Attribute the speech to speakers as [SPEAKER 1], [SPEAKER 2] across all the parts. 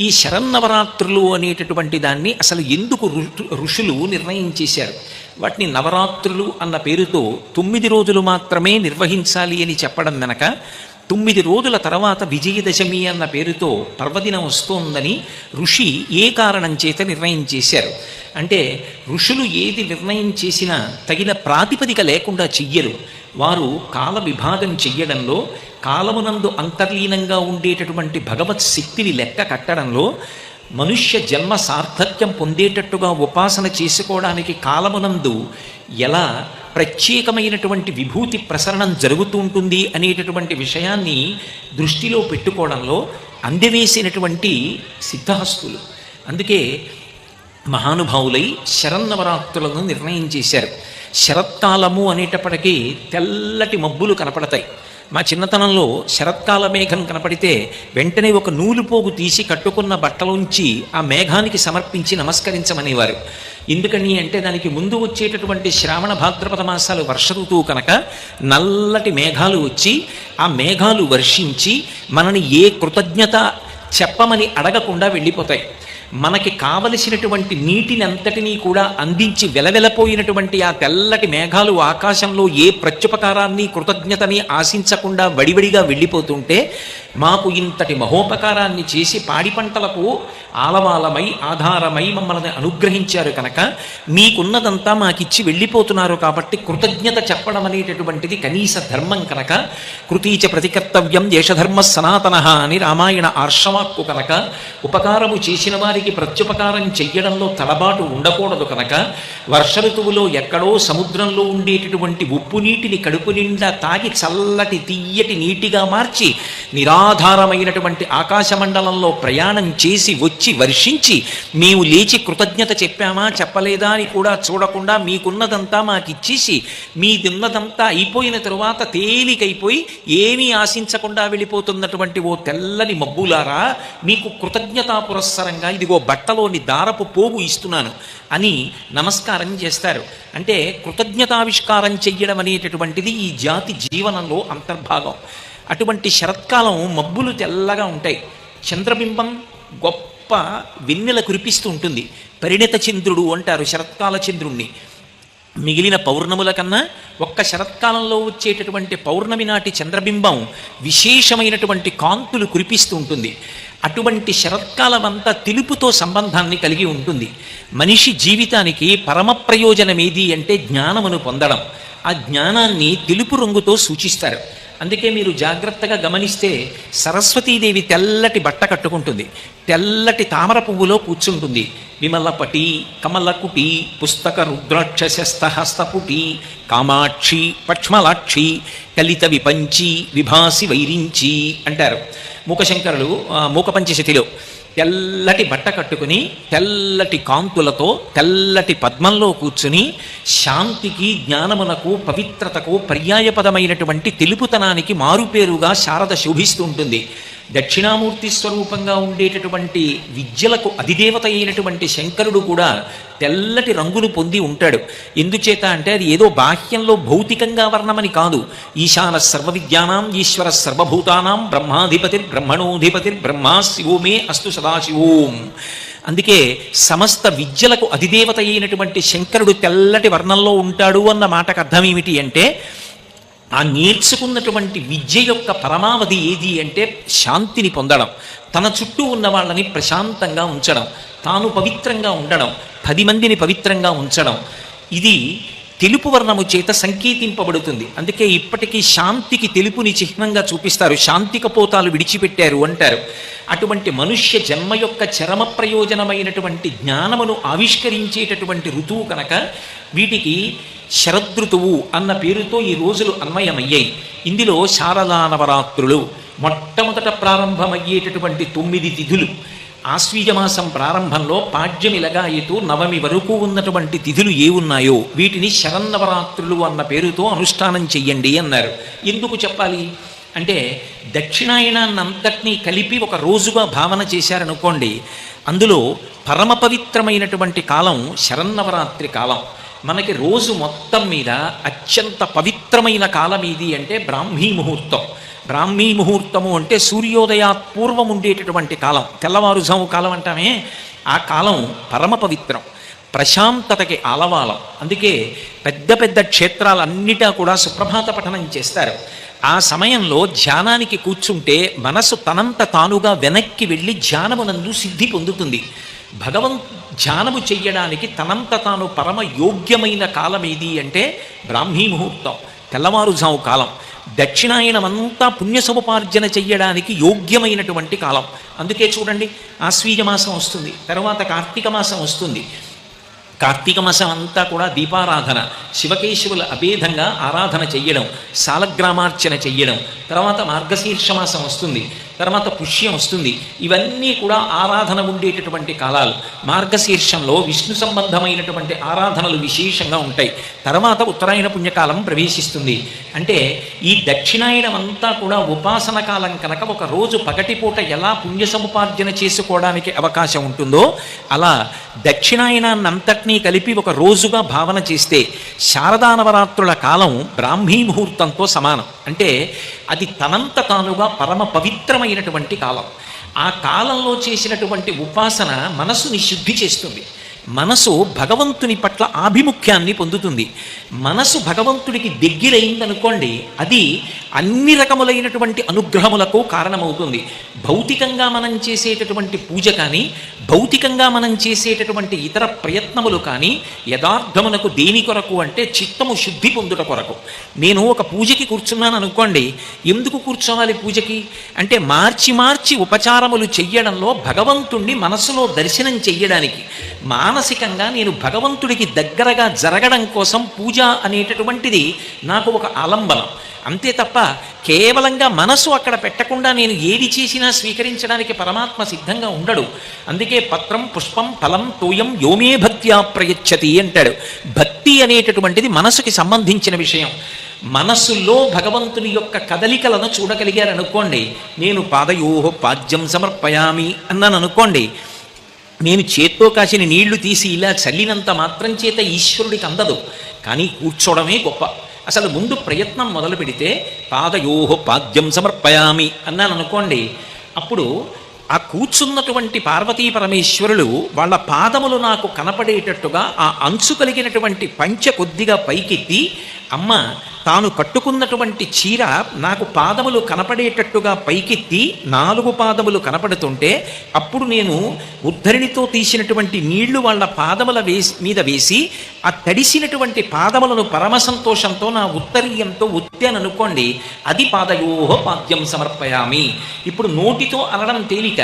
[SPEAKER 1] ఈ శరన్నవరాత్రులు అనేటటువంటి దాన్ని అసలు ఎందుకు ఋషులు నిర్ణయం చేశారు? వాటిని నవరాత్రులు అన్న పేరుతో తొమ్మిది రోజులు మాత్రమే నిర్వహించాలి అని చెప్పడం వెనక తొమ్మిది రోజుల తర్వాత విజయదశమి అన్న పేరుతో పర్వదినం వస్తోందని ఋషి ఏ కారణం చేత నిర్ణయం చేశారు? అంటే ఋషులు ఏది నిర్ణయం చేసినా తగిన ప్రాతిపదిక లేకుండా చెయ్యరు. వారు కాల విభాగం చెయ్యడంలో కాలమునందు అంతర్లీనంగా ఉండేటటువంటి భగవత్ శక్తిని లెక్క కట్టడంలో మనుష్య జన్మ సార్థక్యం పొందేటట్టుగా ఉపాసన చేసుకోవడానికి కాలమునందు ఎలా ప్రత్యేకమైనటువంటి విభూతి ప్రసరణం జరుగుతూ ఉంటుంది అనేటటువంటి విషయాన్ని దృష్టిలో పెట్టుకోవడంలో అందవేసినటువంటి సిద్ధహస్తులు. అందుకే మహానుభావులై శరన్నవరాత్రులను నిర్ణయం చేశారు. శరత్కాలము అనేటప్పటికీ తెల్లటి మబ్బులు కనపడతాయి. మా చిన్నతనంలో శరత్కాల మేఘం కనపడితే వెంటనే ఒక నూలుపోగు తీసి కట్టుకున్న బట్టలోంచి ఆ మేఘానికి సమర్పించి నమస్కరించమనేవారు. ఎందుకని అంటే దానికి ముందు వచ్చేటటువంటి శ్రావణ భాద్రపద మాసాలు వర్ష ఋతువు కనుక నల్లటి మేఘాలు వచ్చి ఆ మేఘాలు వర్షించి మనని ఏ కృతజ్ఞత చెప్పమని అడగకుండా వెళ్ళిపోతాయి. మనకి కావలసినటువంటి నీటిని అంతటినీ కూడా అందించి వెలవెలపోయినటువంటి ఆ తెల్లటి మేఘాలు ఆకాశంలో ఏ ప్రత్యుపకారాన్ని కృతజ్ఞతని ఆశించకుండా వడివడిగా వెళ్ళిపోతుంటే మాకు ఇంతటి మహోపకారాన్ని చేసి పాడి పంటలకు ఆలవాలమై ఆధారమై మమ్మల్ని అనుగ్రహించారు కనుక మీకున్నదంతా మాకిచ్చి వెళ్ళిపోతున్నారు కాబట్టి కృతజ్ఞత చెప్పడం అనేటటువంటిది కనీస ధర్మం కనుక కృతీచ ప్రతికర్తవ్యం దేశధర్మ సనాతన అని రామాయణ ఆర్షవాక్కు కనుక ఉపకారము చేసిన వారికి ప్రత్యుపకారం చెయ్యడంలో తలబాటు ఉండకూడదు కనుక వర్ష ఋతువులో ఎక్కడో సముద్రంలో ఉండేటటువంటి ఉప్పు నీటిని కడుపు నిండా తాగి చల్లటి తీయటి నీటిగా మార్చి నిరాధారమైనటువంటి ఆకాశమండలంలో ప్రయాణం చేసి వచ్చి వర్షించి మేము లేచి కృతజ్ఞత చెప్పామా చెప్పలేదా అని కూడా చూడకుండా మీకున్నదంతా మాకిచ్చేసి మీదున్నదంతా అయిపోయిన తరువాత తేలికైపోయి ఏమీ ఆశించకుండా వెళ్ళిపోతున్నటువంటి ఓ తెల్లని మబ్బులారా మీకు కృతజ్ఞతా పురస్సరంగా ఇది ఇదిగో బట్టలోని దారపు పోగు ఇస్తున్నాను అని నమస్కారం చేస్తారు. అంటే కృతజ్ఞతావిష్కారం చెయ్యడం అనేటటువంటిది ఈ జాతి జీవనంలో అంతర్భాగం. అటువంటి శరత్కాలం మబ్బులు తెల్లగా ఉంటాయి. చంద్రబింబం గొప్ప వెన్నెల కురిపిస్తూ ఉంటుంది. పరిణిత చంద్రుడు అంటారు శరత్కాల చంద్రుణ్ణి. మిగిలిన పౌర్ణముల కన్నా ఒక్క శరత్కాలంలో వచ్చేటటువంటి పౌర్ణమి నాటి చంద్రబింబం విశేషమైనటువంటి కాంతులు కురిపిస్తూ ఉంటుంది. అటువంటి శరత్కాలమంతా తెలుపుతో సంబంధాన్ని కలిగి ఉంటుంది. మనిషి జీవితానికి పరమ ప్రయోజనం ఏది అంటే జ్ఞానమును పొందడం. ఆ జ్ఞానాన్ని తెలుపు రంగుతో సూచిస్తారు. అందుకే మీరు జాగ్రత్తగా గమనిస్తే సరస్వతీదేవి తెల్లటి బట్ట కట్టుకుంటుంది. తెల్లటి తామర పువ్వులో కూర్చుంటుంది. విమలపటి కమలకుటి పుస్తక రుద్రాక్ష హస్తపుటి కామాక్షి పక్ష్మలాక్షి కలిత విపంచి విభాసి వైరించి అంటారు. మూకశంకరులు మూకపంచశతిలో తెల్లటి బట్ట కట్టుకుని తెల్లటి కాంతులతో తెల్లటి పద్మంలో కూర్చుని శాంతికి జ్ఞానమునకు పవిత్రతకు పర్యాయపదమైనటువంటి తెలుపుతనానికి మారుపేరుగా శారద శోభిస్తూ ఉంటుంది దక్షిణామూర్తి స్వరూపంగా ఉండేటటువంటి విద్యలకు అధిదేవత అయినటువంటి శంకరుడు కూడా తెల్లటి రంగులు పొంది ఉంటాడు. ఎందుచేత అంటే అది ఏదో బాహ్యంలో భౌతికంగా వర్ణమని కాదు. ఈశాన సర్వ విద్యానాం ఈశ్వర సర్వభూతానాం బ్రహ్మాధిపతిర్ బ్రహ్మణోధిపతిర్ బ్రహ్మా శివోమే అస్తు సదాశివోం. అందుకే సమస్త విద్యలకు అధిదేవత అయినటువంటి శంకరుడు తెల్లటి వర్ణంలో ఉంటాడు అన్న మాటకు అర్థం ఏమిటి అంటే ఆ నేర్చుకున్నటువంటి విద్య యొక్క పరమావధి ఏది అంటే శాంతిని పొందడం. తన చుట్టూ ఉన్న వాళ్ళని ప్రశాంతంగా ఉంచడం తాను పవిత్రంగా ఉండడం పది మందిని పవిత్రంగా ఉంచడం. ఇది తెలుపు వర్ణము చేత సంకేతింపబడుతుంది. అందుకే ఇప్పటికీ శాంతికి తెలుపుని చిహ్నంగా చూపిస్తారు. శాంతిక పోతాలు విడిచిపెట్టారు అంటారు. అటువంటి మనుష్య జన్మ యొక్క చరమ ప్రయోజనమైనటువంటి జ్ఞానమును ఆవిష్కరించేటటువంటి ఋతువు కనుక వీటికి శరదృతువు అన్న పేరుతో ఈ రోజులు అన్వయమయ్యాయి. ఇందులో శారదా నవరాత్రులు మొట్టమొదట ప్రారంభమయ్యేటటువంటి తొమ్మిది తిథులు. ఆశ్వీజమాసం ప్రారంభంలో పాడ్యమి లగాయతు నవమి వరకు ఉన్నటువంటి తిథులు ఏ ఉన్నాయో వీటిని శరన్నవరాత్రులు అన్న పేరుతో అనుష్ఠానం చెయ్యండి అన్నారు. ఎందుకు చెప్పాలి? అంటే దక్షిణాయనాన్నంతటినీ కలిపి ఒక రోజుగా భావన చేశారనుకోండి అందులో పరమ పవిత్రమైనటువంటి కాలం శరన్నవరాత్రి కాలం. మనకి రోజు మొత్తం మీద అత్యంత పవిత్రమైన కాలం ఏది అంటే బ్రాహ్మీ ముహూర్తం. బ్రాహ్మీ ముహూర్తము అంటే సూర్యోదయాత్ పూర్వం ఉండేటటువంటి కాలం. తెల్లవారుజాము కాలం అంటామే. ఆ కాలం పరమ పవిత్రం. ప్రశాంతతకి ఆలవాలం. అందుకే పెద్ద పెద్ద క్షేత్రాలన్నిటా కూడా సుప్రభాత పఠనం చేస్తారు. ఆ సమయంలో ధ్యానానికి కూర్చుంటే మనసు తనంత తానుగా వెనక్కి వెళ్ళి ధ్యానమునందు సిద్ధి పొందుతుంది. భగవంతు ధ్యానము చెయ్యడానికి తనంత తాను పరమ యోగ్యమైన కాలం ఏది అంటే బ్రాహ్మీ ముహూర్తం తెల్లవారుజాము కాలం. దక్షిణాయనమంతా పుణ్యసముపార్జన చెయ్యడానికి యోగ్యమైనటువంటి కాలం. అందుకే చూడండి ఆశ్వీజ మాసం వస్తుంది తర్వాత కార్తీక మాసం వస్తుంది. కార్తీక మాసం అంతా కూడా దీపారాధన శివకేశవుల అభేదంగా ఆరాధన చెయ్యడం సాలగ్రామార్చన చెయ్యడం తర్వాత మార్గశీర్ష మాసం వస్తుంది. తర్వాత పుష్యం వస్తుంది. ఇవన్నీ కూడా ఆరాధన ఉండేటటువంటి కాలాలు. మార్గశీర్షంలో విష్ణు సంబంధమైనటువంటి ఆరాధనలు విశేషంగా ఉంటాయి. తర్వాత ఉత్తరాయణ పుణ్యకాలం ప్రవేశిస్తుంది. అంటే ఈ దక్షిణాయనం అంతా కూడా ఉపాసన కాలం కనుక ఒక రోజు పగటిపూట ఎలా పుణ్య సముపార్జన చేసుకోవడానికి అవకాశం ఉంటుందో అలా దక్షిణాయనాన్నంతటినీ కలిపి ఒక రోజుగా భావన చేస్తే శారదా నవరాత్రుల కాలం బ్రాహ్మీ ముహూర్తంతో సమానం. అంటే అది తనంత తానుగా పరమ పవిత్రమైన పవిత్రమైనటువంటి కాలం. ఆ కాలంలో చేసినటువంటి ఉపాసన మనసుని శుద్ధి చేస్తుంది. మనసు భగవంతుని పట్ల ఆభిముఖ్యాన్ని పొందుతుంది. మనసు భగవంతుడికి దగ్గరైందనుకోండి అది అన్ని రకములైనటువంటి అనుగ్రహములకు కారణమవుతుంది. భౌతికంగా మనం చేసేటటువంటి పూజ కానీ భౌతికంగా మనం చేసేటటువంటి ఇతర ప్రయత్నములు కానీ యథార్థమునకు దేని కొరకు అంటే చిత్తము శుద్ధి పొందుట కొరకు. నేను ఒక పూజకి కూర్చున్నాను అనుకోండి ఎందుకు కూర్చోవాలి పూజకి? అంటే మార్చి మార్చి ఉపచారములు చెయ్యడంలో భగవంతుణ్ణి మనసులో దర్శనం చెయ్యడానికి మానసికంగా నేను భగవంతుడికి దగ్గరగా జరగడం కోసం పూజ అనేటటువంటిది నాకు ఒక ఆలంబనం. అంతే తప్ప కేవలంగా మనసు అక్కడ పెట్టకుండా నేను ఏది చేసినా స్వీకరించడానికి పరమాత్మ సిద్ధంగా ఉండడు. అందుకే పత్రం పుష్పం ఫలం తోయం యోమే భక్త్యా ప్రయచ్చతి అంటాడు. భక్తి అనేటటువంటిది మనసుకి సంబంధించిన విషయం. మనస్సులో భగవంతుని యొక్క కదలికలను చూడగలిగారనుకోండి నేను పాదయోహో పాద్యం సమర్పయామి అన్నాను అనుకోండి నేను చేత్తో కాసిన నీళ్ళు తీసి ఇలా చల్లినంత మాత్రం చేత ఈశ్వరుడికి అందదు. కానీ కూర్చోవడమే గొప్ప. అసలు ముందు ప్రయత్నం మొదలు పెడితే పాదయోహో పాద్యం సమర్పయామి అన్నాను అనుకోండి అప్పుడు ఆ కూర్చున్నటువంటి పార్వతీ పరమేశ్వరులు వాళ్ళ పాదములు నాకు కనపడేటట్టుగా ఆ అంచు కలిగినటువంటి పంచె కొద్దిగా పైకెత్తి అమ్మ తాను కట్టుకున్నటువంటి చీర నాకు పాదములు కనపడేటట్టుగా పైకెత్తి నాలుగు పాదములు కనపడుతుంటే అప్పుడు నేను ఉద్ధరిణితో తీసినటువంటి నీళ్ళు వాళ్ళ పాదముల వేసి మీద వేసి ఆ తడిసినటువంటి పాదములను పరమ సంతోషంతో నా ఉత్తరీయంతో ఉత్తాననుకోండి అది పాదయోహ పాద్యం సమర్పయామి. ఇప్పుడు నోటితో అనడం తేలిక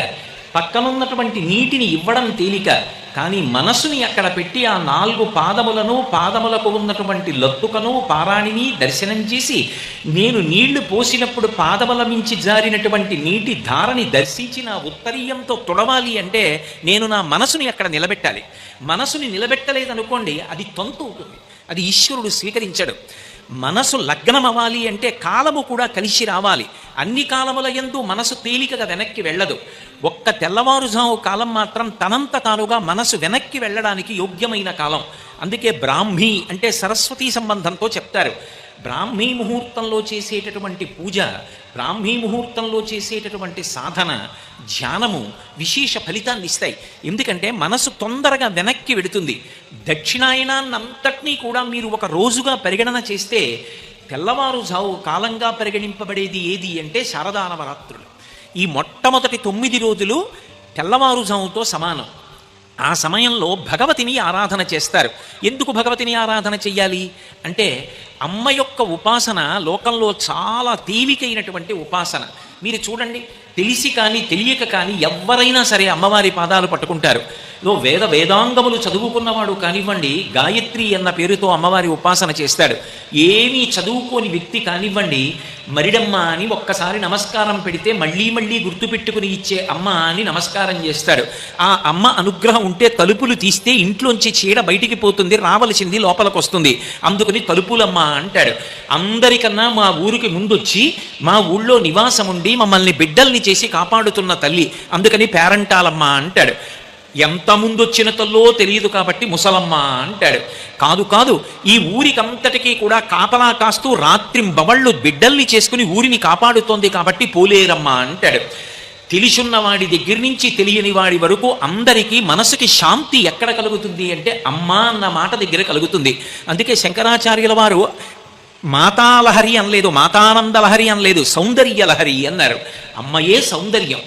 [SPEAKER 1] పక్కనున్నటువంటి నీటిని ఇవ్వడం తేలిక కానీ మనసుని అక్కడ పెట్టి ఆ నాలుగు పాదములను పాదములకు ఉన్నటువంటి లత్తుకను పారాణిని దర్శనం చేసి నేను నీళ్ళు పోసినప్పుడు పాదముల మించి జారినటువంటి నీటి ధారని దర్శించి నా ఉత్తరీయంతో తుడవాలి అంటే నేను నా మనసుని అక్కడ నిలబెట్టాలి. మనసుని నిలబెట్టలేదనుకోండి అది తంతు అవుతుంది. అది ఈశ్వరుడు స్వీకరించడు. మనసు లగ్నం అవ్వాలి అంటే కాలము కూడా కలిసి రావాలి. అన్ని కాలముల ఎందు మనసు తేలికగా వెనక్కి వెళ్ళదు. ఒక్క తెల్లవారుజాము కాలం మాత్రం తనంత తానుగా మనసు వెనక్కి వెళ్ళడానికి యోగ్యమైన కాలం. అందుకే బ్రాహ్మీ అంటే సరస్వతీ సంబంధంతో చెప్తారు. బ్రాహ్మీ ముహూర్తంలో చేసేటటువంటి పూజ బ్రాహ్మీ ముహూర్తంలో చేసేటటువంటి సాధన ధ్యానము విశేష ఫలితాన్ని ఇస్తాయి. ఎందుకంటే మనసు తొందరగా వెనక్కి వెడుతుంది దక్షిణాయనాన్నంతటినీ కూడా మీరు ఒక రోజుగా పరిగణన చేస్తే తెల్లవారుజావు కాలంగా పరిగణింపబడేది ఏది అంటే శారదా నవరాత్రులు. ఈ మొట్టమొదటి తొమ్మిది రోజులు తెల్లవారుజాముతో సమానం. ఆ సమయంలో భగవతిని ఆరాధన చేస్తారు. ఎందుకు భగవతిని ఆరాధన చెయ్యాలి? అంటే అమ్మ యొక్క ఉపాసన లోకంలో చాలా తేలికైనటువంటి ఉపాసన. మీరు చూడండి తెలిసి కానీ తెలియక కానీ ఎవరైనా సరే అమ్మవారి పాదాలు పట్టుకుంటారు. లో వేద వేదాంగములు చదువుకున్నవాడు కానివ్వండి గాయత్రి అన్న పేరుతో అమ్మవారి ఉపాసన చేస్తాడు. ఏమీ చదువుకోని వ్యక్తి కానివ్వండి మరిడమ్మ అని ఒక్కసారి నమస్కారం పెడితే మళ్ళీ మళ్ళీ గుర్తుపెట్టుకుని ఇచ్చే అమ్మ అని నమస్కారం చేస్తాడు. ఆ అమ్మ అనుగ్రహం ఉంటే తలుపులు తీస్తే ఇంట్లోంచి చీడ బయటికి పోతుంది రావలసింది లోపలికి వస్తుంది అందుకని తలుపులమ్మ అంటాడు. అందరికన్నా మా ఊరికి ముందొచ్చి మా ఊళ్ళో నివాసం ఉండి మమ్మల్ని బిడ్డల్ని చేసి కాపాడుతున్న తల్లి అందుకని పేరంటాలమ్మ అంటాడు. ఎంత ముందొచ్చిన తల్లో తెలియదు కాబట్టి ముసలమ్మ అంటాడు. కాదు కాదు ఈ ఊరికంతటికీ కూడా కాపలా కాస్తూ రాత్రింబవళ్ళు బిడ్డల్ని చేసుకుని ఊరిని కాపాడుతోంది కాబట్టి పోలేరమ్మ అంటాడు. తెలిసున్న వాడి దగ్గర నుంచి తెలియని వాడి వరకు అందరికీ మనసుకి శాంతి ఎక్కడ కలుగుతుంది అంటే అమ్మ అన్న మాట దగ్గర కలుగుతుంది. అందుకే శంకరాచార్యుల వారు మాతాలహరి అనలేదు మాతానందలహరి అనలేదు సౌందర్య లహరి అన్నారు. అమ్మయే సౌందర్యం.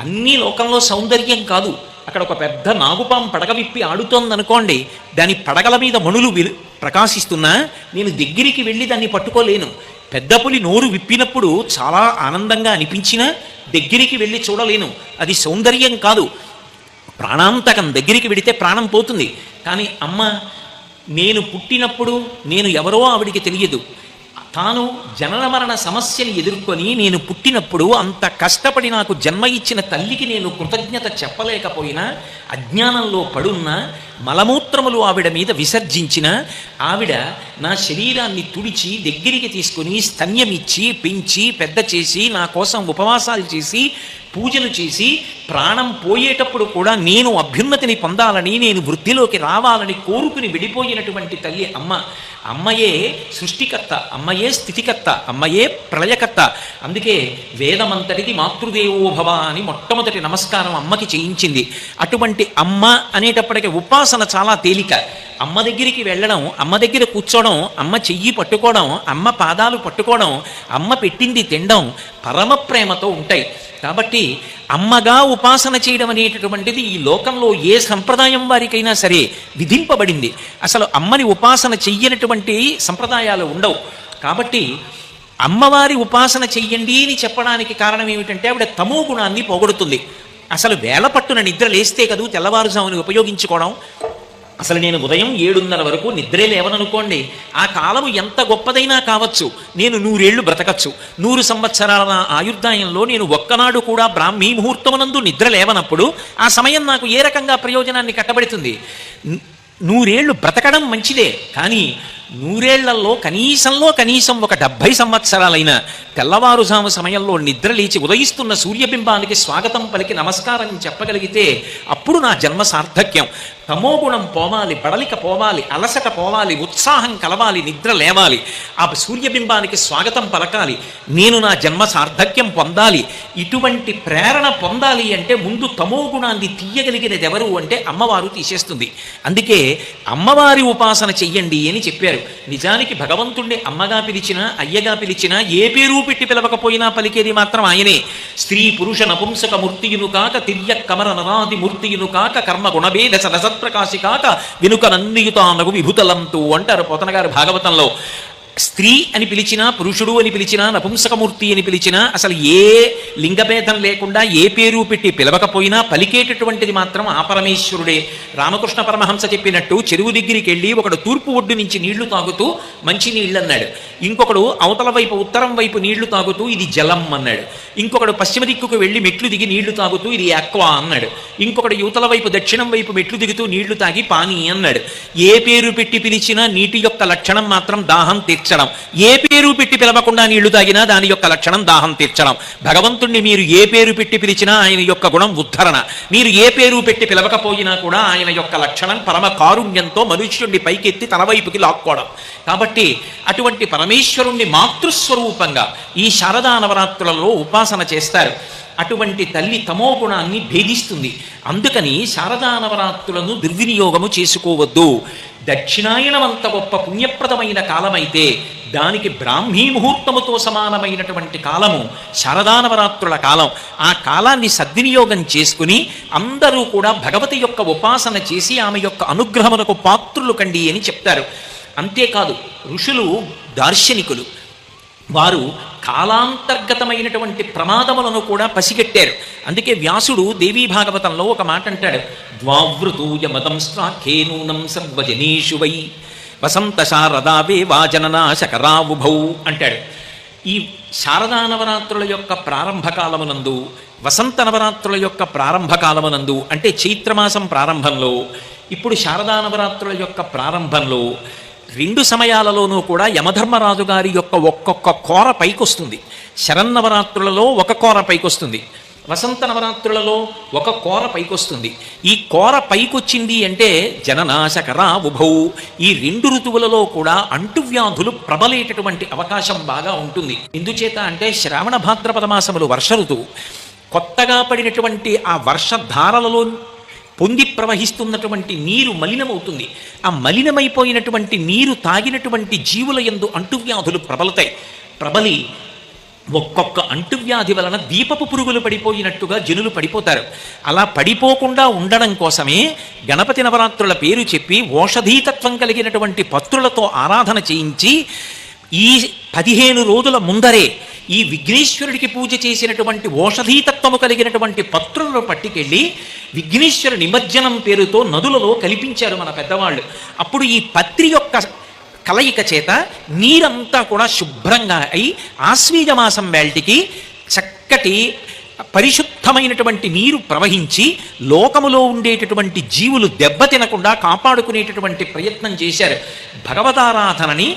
[SPEAKER 1] అన్ని లోకంలో సౌందర్యం కాదు. అక్కడ ఒక పెద్ద నాగుపాం పడగ విప్పి ఆడుతోందనుకోండి దాని పడగల మీద మణులు విలు ప్రకాశిస్తున్నా నేను దగ్గరికి వెళ్ళి దాన్ని పట్టుకోలేను. పెద్ద పులి నోరు విప్పినప్పుడు చాలా ఆనందంగా అనిపించినా దగ్గరికి వెళ్ళి చూడలేను. అది సౌందర్యం కాదు. ప్రాణాంతకం దగ్గరికి వెడితే ప్రాణం పోతుంది. కానీ అమ్మ నేను పుట్టినప్పుడు నేను ఎవరో ఆవిడికి తెలియదు. తాను జనన మరణ సమస్యని ఎదుర్కొని నేను పుట్టినప్పుడు అంత కష్టపడి నాకు జన్మ ఇచ్చిన తల్లికి నేను కృతజ్ఞత చెప్పలేకపోయినా అజ్ఞానంలో పడున్నా మలమూత్రములు ఆవిడ మీద విసర్జించిన ఆవిడ నా శరీరాన్ని తుడిచి దగ్గరికి తీసుకుని స్తన్యమిచ్చి పెంచి పెద్ద చేసి నా కోసం ఉపవాసాలు చేసి పూజలు చేసి ప్రాణం పోయేటప్పుడు కూడా నేను అభ్యున్నతిని పొందాలని నేను వృద్ధిలోకి రావాలని కోరుకుని విడిపోయినటువంటి తల్లి అమ్మ. అమ్మయే సృష్టికర్త అమ్మయే స్థితికర్త అమ్మయే ప్రళయకర్త. అందుకే వేదమంతటిది మాతృదేవోభవ అని మొట్టమొదటి నమస్కారం అమ్మకి చేయించింది. అటువంటి అమ్మ అనేటప్పటికీ ఉపాసన చాలా తేలిక. అమ్మ దగ్గరికి వెళ్ళడం అమ్మ దగ్గర కూర్చోవడం అమ్మ చెయ్యి పట్టుకోవడం అమ్మ పాదాలు పట్టుకోవడం అమ్మ పెట్టింది తినడం పరమ ప్రేమతో ఉంటాయి. కాబట్టి అమ్మగా ఉపాసన చేయడం అనేటటువంటిది ఈ లోకంలో ఏ సంప్రదాయం వారికైనా సరే విధింపబడింది. అసలు అమ్మని ఉపాసన చెయ్యనటువంటి సంప్రదాయాలు ఉండవు. కాబట్టి అమ్మవారి ఉపాసన చెయ్యండి అని చెప్పడానికి కారణం ఏమిటంటే ఆవిడ తమో గుణాన్ని పోగొడుతుంది. అసలు వేల పట్టున నిద్ర లేస్తే కదూ తెల్లవారుజాముని ఉపయోగించుకోవడం అసలు నేను ఉదయం ఏడున్నర వరకు నిద్రే లేవననుకోండి ఆ కాలము ఎంత గొప్పదైనా కావచ్చు. నేను నూరేళ్ళు బ్రతకచ్చు. నూరు సంవత్సరాల నా ఆయుర్దాయంలో నేను ఒక్కనాడు కూడా బ్రాహ్మీ ముహూర్తమునందు నిద్ర లేవనప్పుడు ఆ సమయం నాకు ఏ రకంగా ప్రయోజనాన్ని కట్టబడుతుంది? నూరేళ్ళు బ్రతకడం మంచిదే కానీ నూరేళ్ళలో కనీసంలో కనీసం ఒక డెబ్భై సంవత్సరాలైన తెల్లవారుజాము సమయంలో నిద్ర లేచి ఉదయిస్తున్న సూర్యబింబానికి స్వాగతం పలికి నమస్కారం చెప్పగలిగితే అప్పుడు నా జన్మ సార్థక్యం. తమోగుణం పోవాలి బడలిక పోవాలి అలసట పోవాలి ఉత్సాహం కలవాలి నిద్ర లేవాలి. ఆ సూర్యబింబానికి స్వాగతం పలకాలి. నేను నా జన్మ సార్థక్యం పొందాలి. ఇటువంటి ప్రేరణ పొందాలి అంటే ముందు తమోగుణాన్ని తీయగలిగినది ఎవరు అంటే అమ్మవారు తీసేస్తుంది. అందుకే అమ్మవారి ఉపాసన చెయ్యండి అని చెప్పారు. నిజానికి భగవంతుణ్ణి అమ్మగా పిలిచినా అయ్యగా పిలిచినా ఏ పేరు పెట్టి పిలవకపోయినా పలికేది మాత్రం ఆయనే. స్త్రీ పురుష నపుంసక మూర్తియును కాక తిర్య కమర నరాది మూర్తియును కాక కర్మ గుణభేద సరసత్ప్రకాశి కాక వెనుక నందియుతానగు విభుతలంతు అంటారు పోతన గారు భాగవతంలో. స్త్రీ అని పిలిచినా పురుషుడు అని పిలిచినా నపుంసకమూర్తి అని పిలిచినా అసలు ఏ లింగభేదం లేకుండా ఏ పేరు పెట్టి పిలవకపోయినా పలికేటటువంటిది మాత్రం ఆ పరమేశ్వరుడే. రామకృష్ణ పరమహంస చెప్పినట్టు చెరువు దగ్గరికి వెళ్ళి ఒకడు తూర్పు ఒడ్డు నుంచి నీళ్ళు తాగుతూ మంచి నీళ్ళు అన్నాడు ఇంకొకడు అవతల వైపు ఉత్తరం వైపు నీళ్ళు తాగుతూ ఇది జలం అన్నాడు. ఇంకొకడు పశ్చిమ దిక్కుకు వెళ్ళి మెట్లు దిగి నీళ్ళు తాగుతూ ఇది అక్వా అన్నాడు. ఇంకొకడు యువతల వైపు దక్షిణం వైపు మెట్లు దిగుతూ నీళ్ళు తాగి పానీ అన్నాడు. ఏ పేరు పెట్టి పిలిచినా నీటి యొక్క లక్షణం మాత్రం దాహం తీర్చడం. ఏ పేరు పెట్టి పిలవకుండా నీళ్ళు తాగినా దాని యొక్క లక్షణం దాహం తీర్చడం. భగవంతుణ్ణి మీరు ఏ పేరు పెట్టి పిలిచినా ఆయన యొక్క గుణం ఉద్ధరణ. మీరు ఏ పేరు పెట్టి పిలవకపోయినా కూడా ఆయన యొక్క లక్షణం పరమ కారుణ్యంతో మనుష్యుణ్ణి పైకెత్తి తన వైపుకి లాక్కోవడం. కాబట్టి అటువంటి పరమేశ్వరుణ్ణి మాతృస్వరూపంగా ఈ శారదా నవరాత్రులలో ఉపాసన చేస్తారు. అటువంటి తల్లి తమో గుణాన్ని భేదిస్తుంది. అందుకని శారదా నవరాత్రులను దుర్వినియోగము చేసుకోవద్దు. దక్షిణాయనమంత గొప్ప పుణ్యప్రదమైన కాలమైతే దానికి బ్రాహ్మీ ముహూర్తముతో సమానమైనటువంటి కాలము శారదా నవరాత్రుల కాలం. ఆ కాలాన్ని సద్వినియోగం చేసుకుని అందరూ కూడా భగవతి యొక్క ఉపాసన చేసి ఆమె యొక్క అనుగ్రహమునకు పాత్రులు కండి అని చెప్తారు. అంతేకాదు ఋషులు దార్శనికులు వారు కాలాంతర్గతమైనటువంటి ప్రమాదములను కూడా పసిగట్టారు. అందుకే వ్యాసుడు దేవీ భాగవతంలో ఒక మాట అంటాడు. ద్వావృతూయ మతం స్వాఖేనూనం సర్వజనేషు వై వసంత శారదావే వాజననా శకరావుభౌ అంటాడు. ఈ శారదా నవరాత్రుల యొక్క ప్రారంభకాలమునందు వసంత నవరాత్రుల యొక్క ప్రారంభకాలమునందు అంటే చైత్రమాసం ప్రారంభంలో ఇప్పుడు శారదా నవరాత్రుల యొక్క ప్రారంభంలో రెండు సమయాలలోనూ కూడా యమధర్మరాజు గారి యొక్క ఒక్కొక్క కోర పైకొస్తుంది. శరన్నవరాత్రులలో ఒక కోర పైకొస్తుంది. వసంత నవరాత్రులలో ఒక కోర పైకొస్తుంది. ఈ కోర పైకొచ్చింది అంటే జననాశకరా ఉభౌ. ఈ రెండు ఋతువులలో కూడా అంటువ్యాధులు ప్రబలేటటువంటి అవకాశం బాగా ఉంటుంది. ఎందుచేత అంటే శ్రావణ భాద్రపద మాసములు వర్ష ఋతువు. కొత్తగా పడినటువంటి ఆ వర్షధారలలో పొంగి ప్రవహిస్తున్నటువంటి నీరు మలినమవుతుంది. ఆ మలినమైపోయినటువంటి నీరు తాగినటువంటి జీవుల యందు అంటువ్యాధులు ప్రబలతాయి. ప్రబలి ఒక్కొక్క అంటువ్యాధి వలన దీపపు పురుగులు పడిపోయినట్టుగా జనులు పడిపోతారు. అలా పడిపోకుండా ఉండడం కోసమే గణపతి నవరాత్రుల పేరు చెప్పి ఓషధీతత్వం కలిగినటువంటి పత్రులతో ఆరాధన చేయించి ఈ పదిహేను రోజుల ముందరే ఈ విఘ్నేశ్వరుడికి పూజ చేసినటువంటి ఓషధీతత్వము కలిగినటువంటి పత్రులను పట్టుకెళ్ళి విఘ్నేశ్వర నిమజ్జనం పేరుతో నదులలో కల్పించారు మన పెద్దవాళ్ళు. అప్పుడు ఈ పత్రి యొక్క కలయిక చేత నీరంతా కూడా శుభ్రంగా అయి ఆశ్వీజ మాసం వేల్టికి చక్కటి పరిశుద్ధమైనటువంటి నీరు ప్రవహించి లోకములో ఉండేటటువంటి జీవులు దెబ్బతినకుండా కాపాడుకునేటటువంటి ప్రయత్నం చేశారు. భగవతారాధనని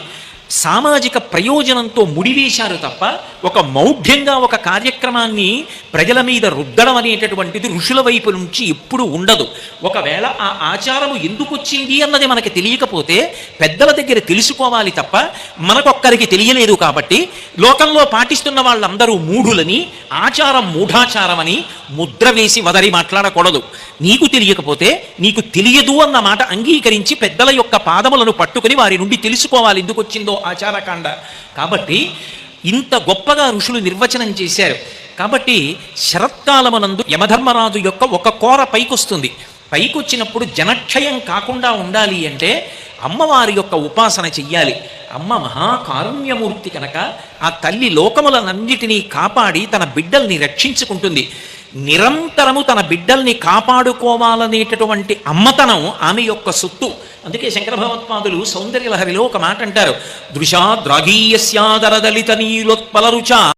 [SPEAKER 1] సామాజిక ప్రయోజనంతో ముడివేశారు తప్ప ఒక మౌఢ్యంగా ఒక కార్యక్రమాన్ని ప్రజల మీద రుద్దడం అనేటటువంటిది ఋషుల వైపు నుంచి ఎప్పుడు ఉండదు. ఒకవేళ ఆ ఆచారము ఎందుకు వచ్చింది అన్నది మనకి తెలియకపోతే పెద్దల దగ్గర తెలుసుకోవాలి తప్ప మనకొక్కరికి తెలియలేదు కాబట్టి లోకంలో పాటిస్తున్న వాళ్ళందరూ మూఢులని ఆచారం మూఢాచారమని ముద్ర వేసి వదరి మాట్లాడకూడదు. నీకు తెలియకపోతే నీకు తెలియదు అన్న మాట అంగీకరించి పెద్దల యొక్క పాదములను పట్టుకుని వారి నుండి తెలుసుకోవాలి ఎందుకు వచ్చిందో ఆచారకాండ. కాబట్టి ఇంత గొప్పగా ఋషులు నిర్వచనం చేశారు. కాబట్టి శరత్కాలమనందు యమధర్మరాజు యొక్క ఒక కోర పైకొస్తుంది. పైకొచ్చినప్పుడు జనక్షయం కాకుండా ఉండాలి అంటే అమ్మవారి యొక్క ఉపాసన చెయ్యాలి. అమ్మ మహాకారుణ్యమూర్తి కనుక ఆ తల్లి లోకములనన్నిటినీ కాపాడి తన బిడ్డల్ని రక్షించుకుంటుంది. నిరంతరము తన బిడ్డల్ని కాపాడుకోవాలనేటటువంటి అమ్మతనం ఆమె యొక్క సొత్తు. అందుకే శంకర భగవత్పాదులు సౌందర్యలహరిలో ఒక మాట అంటారు దృశా ద్రాగీయస్యాదరదలిత నీలోత్పల రుచ